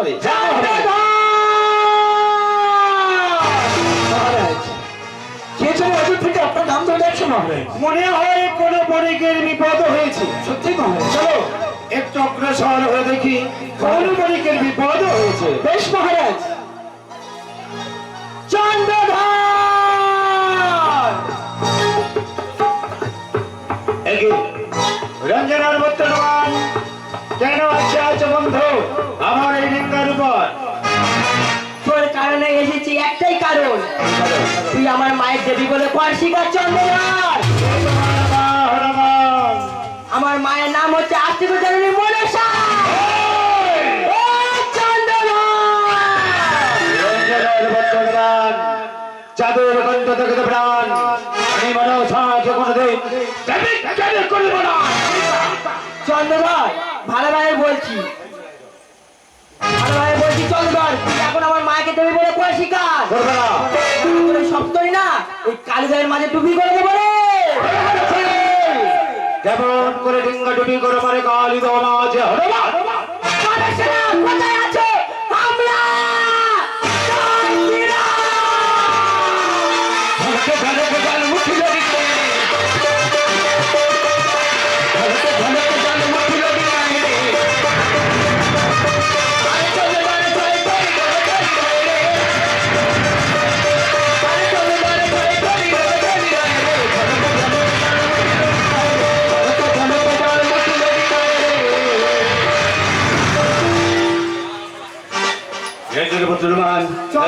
মহারাজ মনে হয় কোন বণিকের বিপদ হয়েছে। সত্যি মহারাজ চলো একটু অগ্রসর হয়ে দেখি কোন বণিকের বিপদ হয়েছে। বেশ মহারাজ কেন আছে আছে বন্ধু? আমার এই লিঙ্গার উপর। তোর কারণে এসেছি একটাই কারণ। তুই আমার মায়ের দেবী বলে পার্শিকার চন্দ্রনাথ আমার মায়ের নাম হচ্ছে আস্তিক জননী মনসা চন্দ্রনাথ! চাঁদের কণ্ঠ থেকে প্রাণ। আমি মনে সাহায্য কোনোদিন দেবী ভালোভাবে বলছি। ভালোভাবে বলছি চল ধর এখন আমার মাকে দেবী বলে করে তোর সপ্তরী না ওই কালীদের মাঝে টুপি করে দেবো রে। যেমন করে ডিঙ্গা টুপি করে মারে কালী দমা হনুমান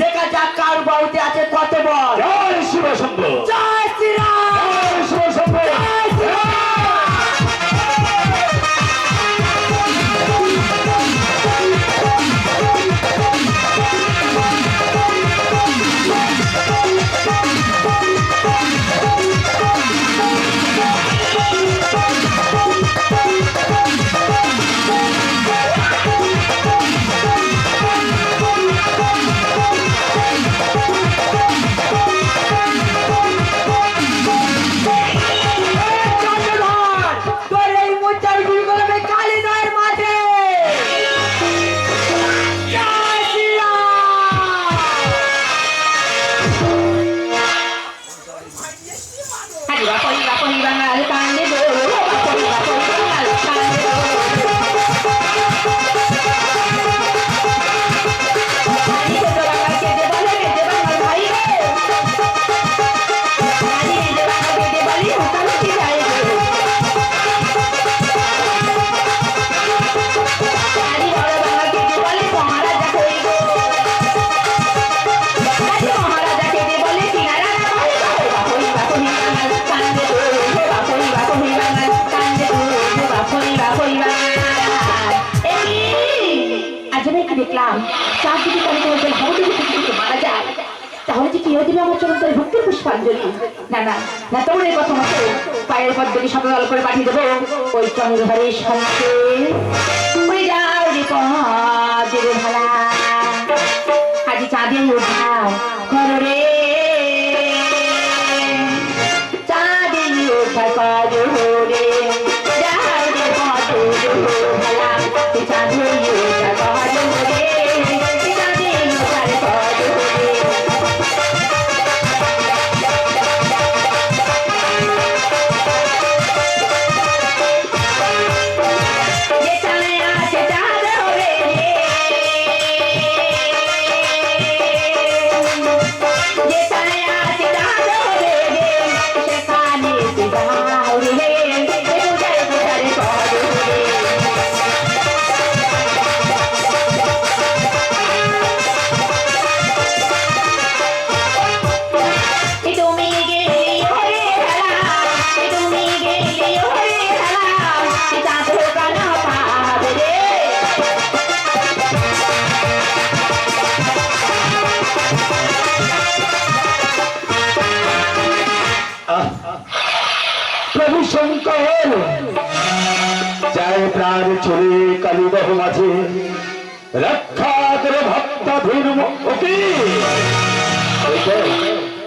দেখা যাক কার বাউতে আছে কত বল জয় শিব শম্ভু জয় শ্রীরাম। যাবে আমার চরণ তার ভক্তির পুষ্পাঞ্জলি। না না না তোমার এই কথা মতো পায়ের পদ্মকে সকাল করে পাঠিয়ে দেবো। ওই চন্দ্রহরে সঙ্গে ওই যাও রে পদের ভালা। আজি চাঁদে উঠা করো রে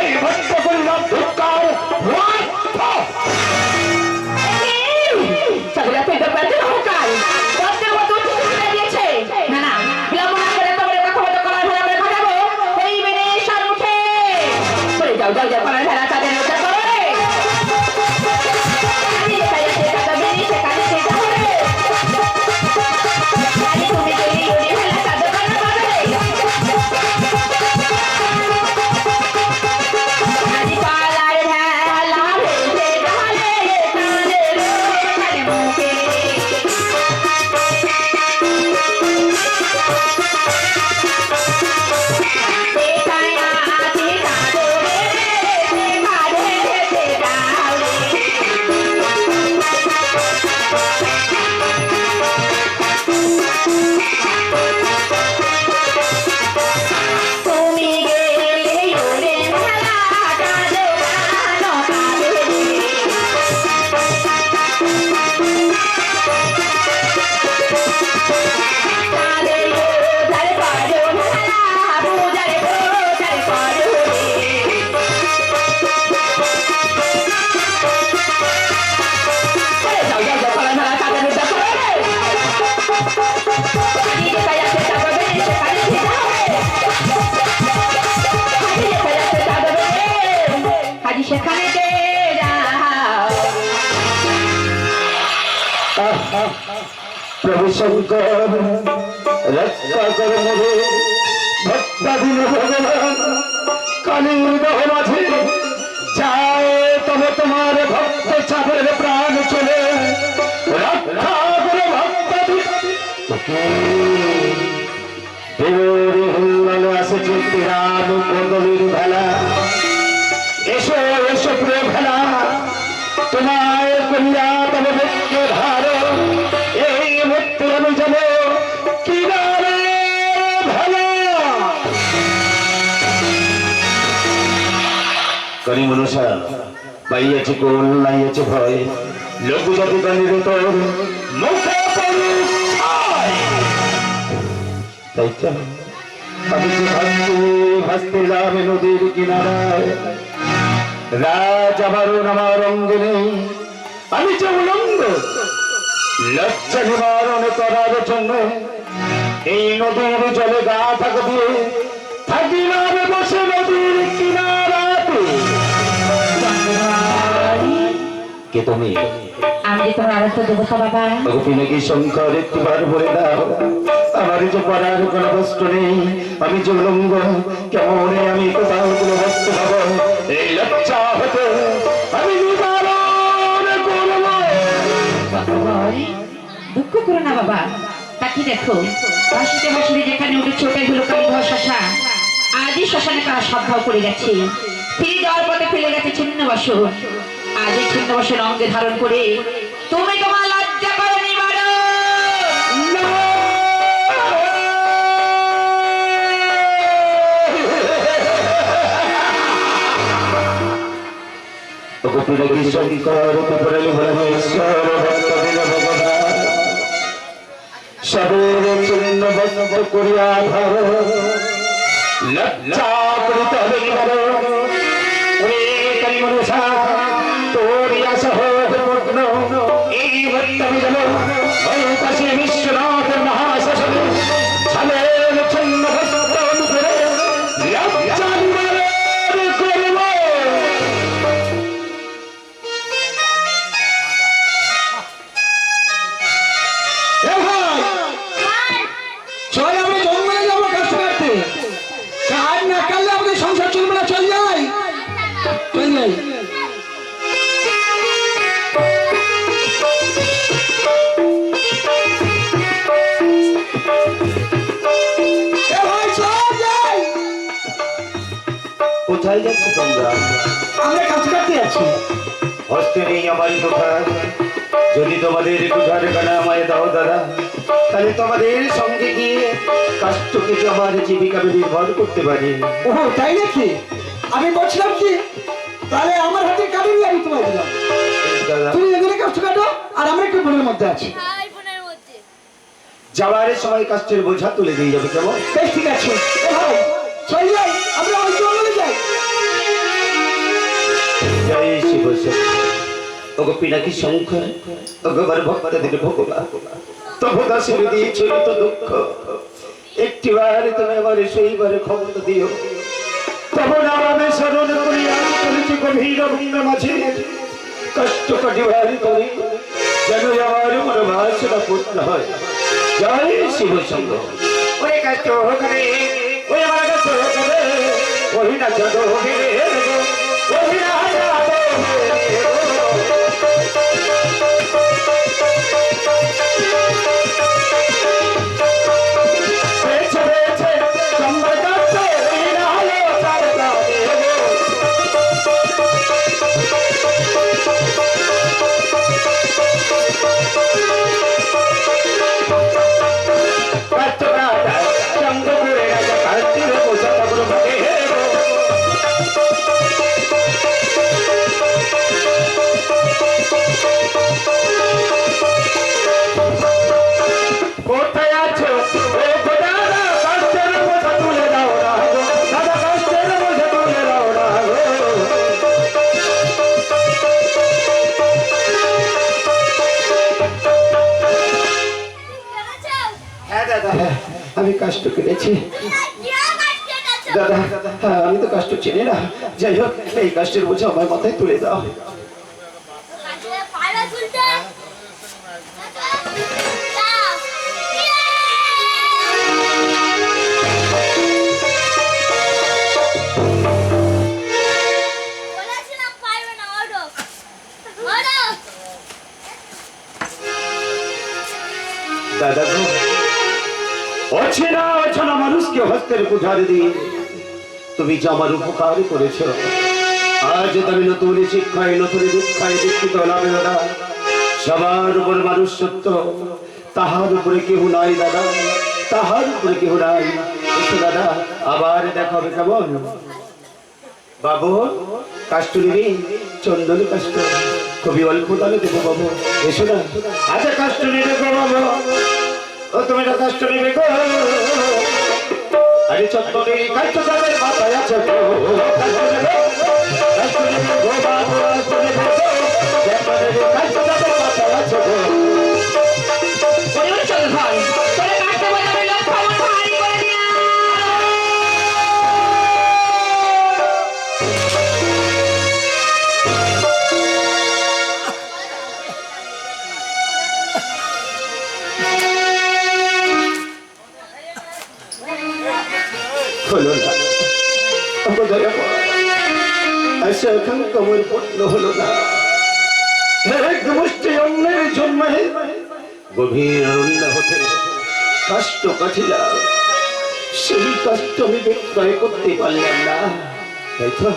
এই ভক্ত করিলাম ধিক্কার শঙ্কর, রক্ষা করে মোরে। ভক্তাধীন ভগবান কালীর দহ মাঝে। যায় তবে তোমার ভক্ত চাপের প্রাণ চলে। রক্ষা করে ভক্তাধীন দেবরে হুল্লাল আসেছে তিরাম কন্দলির ভেলা। এসো এসো প্রিয় ভেলা। তোমায় করি মনুষা পাইয়াছে কোল লাইয়াছে ভয়। লোক জাতি কানির তোর তাই আমি ভাসতে নদীর কিনারায়। রাজ আমি এই নদীর জলে গা থাকা দিয়ে থাকি না বসে নদীর কে তুমি? আমি যে তোমার আরাধ্য দেবতা বাবা। গোপিনাকি শঙ্কর একটিবার বলে দাও। আমার যে পড়ার কোনো বস্ত্র নেই আমি যে উলঙ্গ কেমন আমি কোথাও কোনো বস্ত্র পাবো? এই লজ্জা হতে আমি দুঃখ করো না বাবা। তাকে দেখো হাসিতে হাসিতে যেখানে উঠেছে ওটাই হলো কালীঘর শ্মশান আজই শ্মশানে কারা সদ্ভাব করে গেছে। ফিরে যাওয়ার পথে ফেলে গেছে ছিন্ন বাসন এই বাসন অঙ্গে ধারণ করে তুমি তোমার লজ্জা করে নিবারো গোপিনাকি শঙ্কর কুপুরালি ভরমেশ্বর ভক্তদিন ভগবান সবের চিহ্ন বস্ত্র করিয়া ধর লজ্জা করিতে এই ভক্তি গেল ওই কাশী বিশ্বনাথ মহাশাসন কোথায় যাচ্ছ তোমরা? আমরা কাজ করতে আছি। হস্তে নেই আমার কোথায় যদি তোমাদের কোথার গানা আমায় দাও দাদা তাহলে তোমাদের সঙ্গে গিয়ে কাষ্টকে আমার জীবিকা আমি নির্ভর করতে পারি। ও তাই নাকি? আমি বলছিলাম কি তাহলে আমার হাতে কাটিয়ে আমি তোমায় দিলাম। দাদা। তুমি এখানে কাজ কাটো আর আমরা একটু বোনের মধ্যে আছি। যাওয়ার সময় কাষ্টের বোঝা তুলে দিয়ে যাবে কেমন? বেশ ঠিক আছে। চল যাই আমরা ওগো পিনাকি ওগো আমার ভক্তদের ভগবান তবু দাসের দিয়েছ তো দুঃখ। একটিবার তুমি আমার সেইবার ক্ষমতা দিও। তবু নামে স্মরণ করি করেছি গভীর অরণ্য মাঝে। কষ্ট কাটিবার করি যেন আমার মন বাসনা পূর্ণ হয়। জয় শিব শঙ্কর ওরে কষ্ট করে ওই আমার কষ্ট করে ওই না চলো ওই না চলো কষ্ট করেছি দাদা হ্যাঁ আমি তো কষ্ট চিনি না। যাই হোক, এই কষ্টের বোঝা আমার মাথায় তুলে দাও। দাদা। অচেনা মানুষকে হস্তের পুজার দিয়ে তুমি যে আমার উপকার করেছ, আজ তুমি নতুন শিক্ষায়, নতুন দীক্ষায় দীক্ষিত হলাম দাদা সবার উপর মানুষ সত্য তাহার উপরে কেউ নাই দাদা, তাহার উপরে কেউ নাই। দাদা, আবার দেখা হবে কেমন? বাবু, কাষ্ট চন্দন কাষ্ট। খুবই অল্প দামে দেবো বাবু। এসো না। আচ্ছা কাষ্ট নিবে বাবু। ও, তুমি নিবে গো। আরে চন্দনে যাবে মাথায় আছে হলো না। আশা আকাঙ্ক্ষা আমার পূর্ণ হলো না মুষ্টি অন্যের জন্মে গভীর অরণ্য হতে কষ্ট কাঠিলা সেই কষ্ট আমি বিক্রয় করতে পারলাম না তাই তো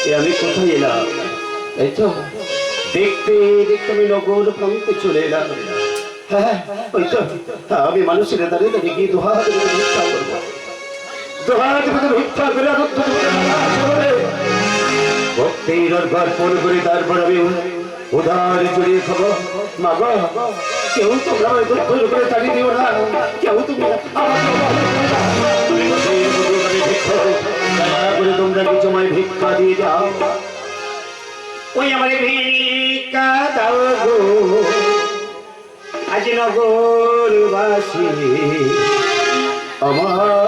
এ আমি কোথায় এলাম তাই তো দেখতে দেখতে আমি নগর প্রান্তে চলে এলাম হ্যাঁ ওই তো আমি মানুষের দাঁড়িয়ে দাঁড়িয়ে গিয়ে দোহা করে করব ভক্তির ঘর পর করে তারপর আমি উদার জড়িয়ে খাব। মা গো, কেউ তোমরা দুঃখ করে তাড়িয়ে দিও না। কেউ তুমি আমাকে অবহেলা করো তোমরা কিছু আমায় ভিক্ষা দিয়ে যাও। ওই আমার ভিক্ষা দাও গো। আজ আমার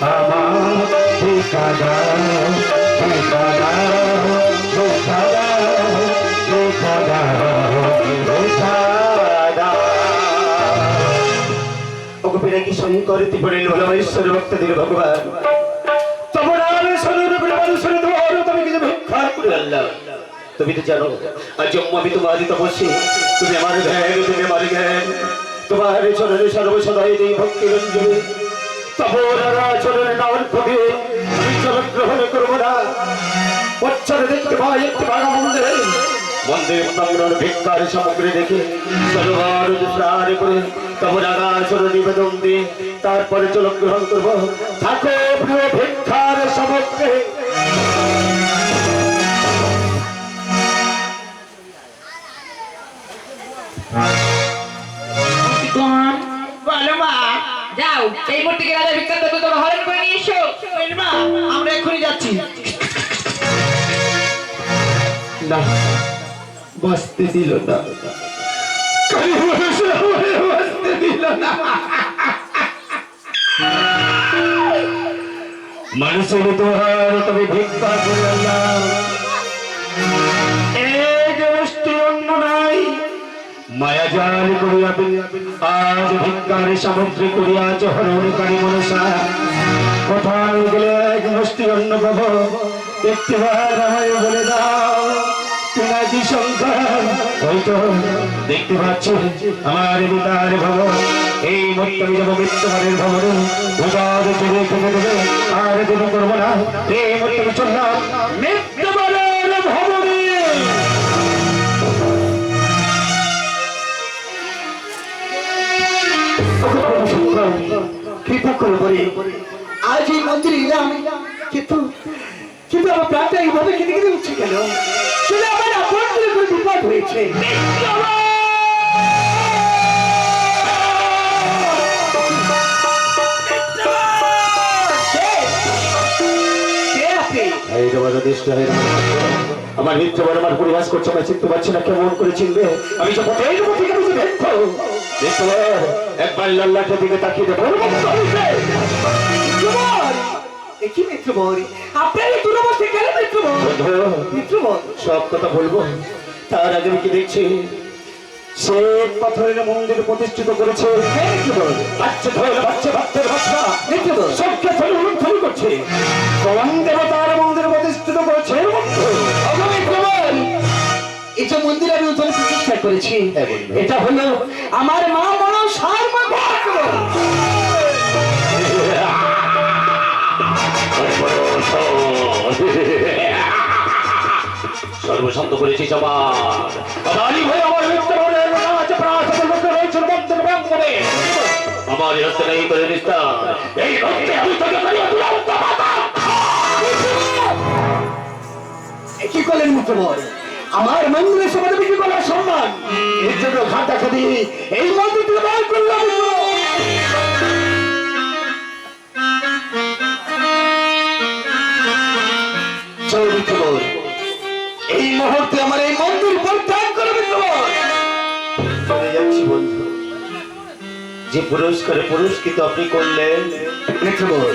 আমার দেখা দাও দেখা দাও দেখা দাও দেখা দাও দেখা দাও ওকে পিনাকি সঙ্গে করে ত্রিপুরের ঈশ্বর ভক্তদের ভগবান? তোমরা মানুষের ধর তুমি কিছু ভিক্ষা করে আল্লাহ তুমি তো জানো আজ আমি তোমার তপস্যী তুমি ভক্তি রঞ্জনে। ভিক্ষার সামগ্রী দেখে সরোবর স্নান করে তপরারা চরণ নিবেদন দিয়ে তারপরে চল গ্রহণ করব। থাকো প্রিয় ভিক্ষার সামগ্রী। এই মূর্তিকে রাজা বিখ্যাত তোমরা হরণ করে নিয়ে এসো। আমরা এক্ষুনি যাচ্ছি। না বসতে দিল না। মানুষের তোহার তবে ভিক্ষা করলাম মায়া জাল করিয়া আজ ভিক্ষার সামগ্রী করিয়াছ হরণকারী মনসা। কোথায় গেলে এক মুষ্টি অন্য পাব একটিবার আমায় বলে দাও পিনাকি সংখ্যান হয়তো দেখতে পাচ্ছি আমার বিতার ভবন এই মত্তমি যাব মৃত্যুমারের ভবনে। উদার চলে থেকে দেবে, আর দেবো করব না। এই মত্তমি চললাম মৃত্যুমারের কৃপা করে আজ এই মন্দিরে এলাম। কিন্তু কিন্তু আমার প্রাণটা এইভাবে কেটে কেটে উঠছে কেন? শুনে আমার আপন করে বিপদ হয়েছে। হয়ে। আমার মিত্র আমার পরিহাস করছে আমি চিনতে পারছি না কেমন করে চিনবে। আমি যখন এই রূপ থেকে বুঝে একবার দিকে তাকিয়ে কি আপনার সব কথা বলব। তার আগে কি দেখছি? সে পাথরের মন্দির প্রতিষ্ঠিত করেছে। বাচ্চা ধরে বাচ্চা। সবকে ধরে করছে। কোন দেবতার মন্দির প্রতিষ্ঠিত করেছে! এই যে মন্দির আমি উদ্ধার প্রতিষ্ঠা করেছি এটা হলো আমার মা বড় সার্বভৌম। সর্বশান্ত আদানি হয়ে আমার ব্যাঙ্গনে আমার হস্তে নেই করে নিস্তার। এই রক্তে আমি তোকে করিয়া দুরন্ত মাতা কি করলেন মিত্রবর আমার মন্দিরের সমাজে বিক্রি করার সম্মান। এর জন্য ঘাটা খাদি এই মন্দির বার করলাম এই মুহূর্তে আমার এই মন্দির পরিত্যাগ যে পুরস্কারে পুরস্কৃত আপনি করলেন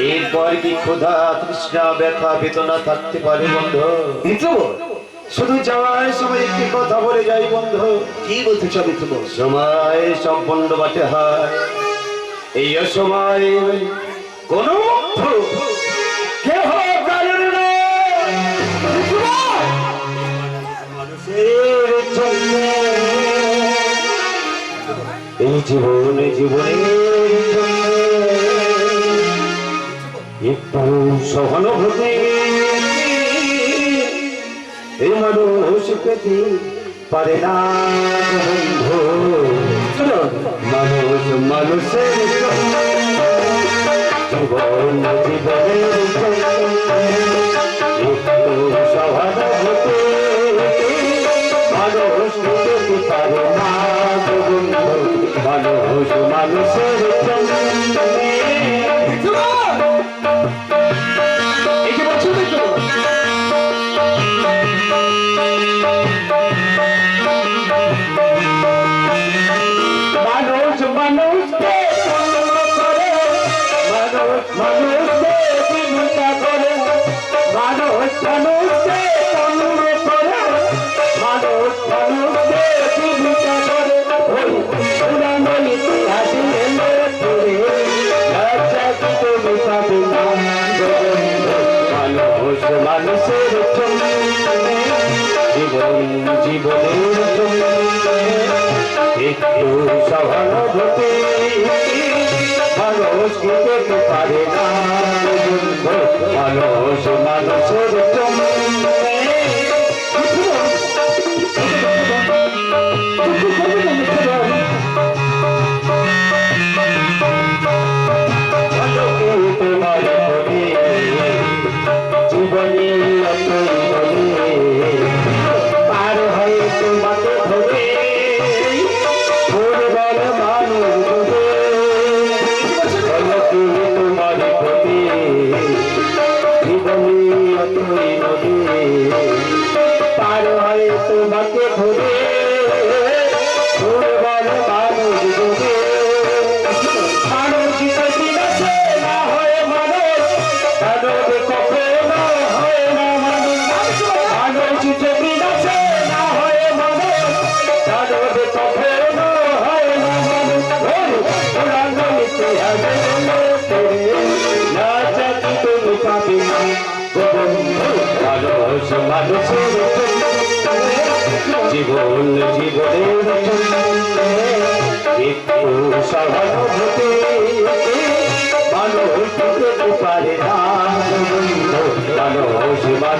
এরপর কি ক্ষুধা তৃষ্ণা ব্যথা বেদনা থাকতে পারে বন্ধু? শুধু যাওয়ার সময় একটি কথা বলে যাই বন্ধু। কি বলতে চাও মিত্রবর সময় সম্পন্ন বাটে হয়। এই অসময় কোন কেহ মানুষের জন্য এই জীবনে জীবনের জন্য একটু সহানুভূতি। এই মানুষ পেতে পারে না মানুষ মানুষের জীবন জীবনের জন্য, মানুষ পেতে পারে না মানুষ মানুষের মানুষের জীবন জীবনের একটু সহানুভূতি মানুষ পারে না। মানুষ মানুষের জন্য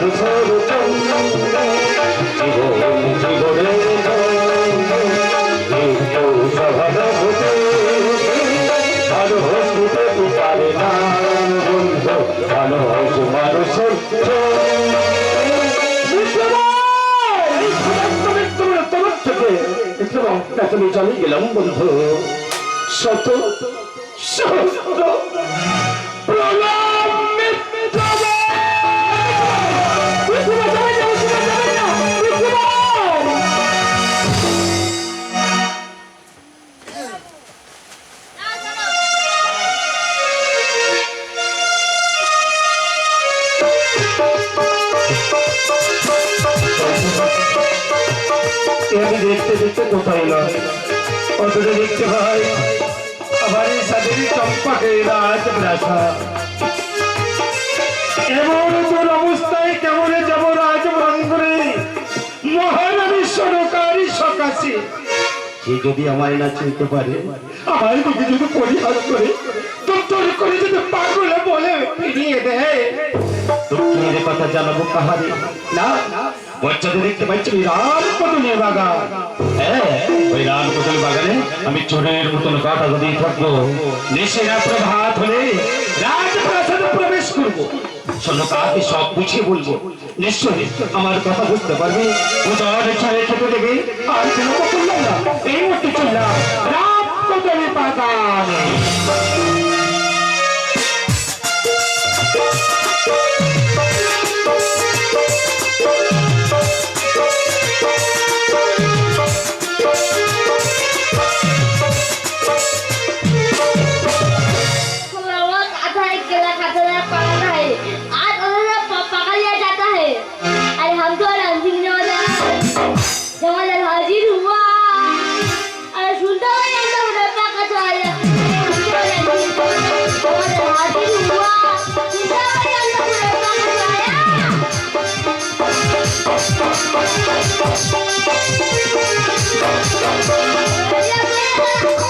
মানুষের জন্য জীবন জীবনের একটু মানুষ পেতে পারে না মানুষ মানুষের জন্য চলে গেলাম বন্ধু শত দেখতে কোথায় নয় অথচ দেখতে ভাই আমার এই সাদের চম্পাকে রাজ প্রাসাদ এমন তোর অবস্থায় কেমন যাব রাজ প্রাঙ্গণে মহানবী সরকারি সকাশে। সে যদি আমায় না চিনতে পারে? আমার দিকে যদি পরিহাস করে তোর করে যদি পাগলে বলে ফিরিয়ে দেয়। দুঃখের কথা জানাব কাহারে? না বাচ্চাদের দেখতে পাচ্ছি ওই রামকদলের বাগান। হ্যাঁ রান রামকদল বাগানে আমি চোরের মতন কাটা যদি থাকব। দেশে প্রভাত হলে রাজপ্রাসাদে প্রবেশ করব। সব বুঝিয়ে বলব? নিশ্চয়ই আমার কথা বুঝতে পারবে? ছাড়ে চললাম রামকদলের বাগানে। Thank you.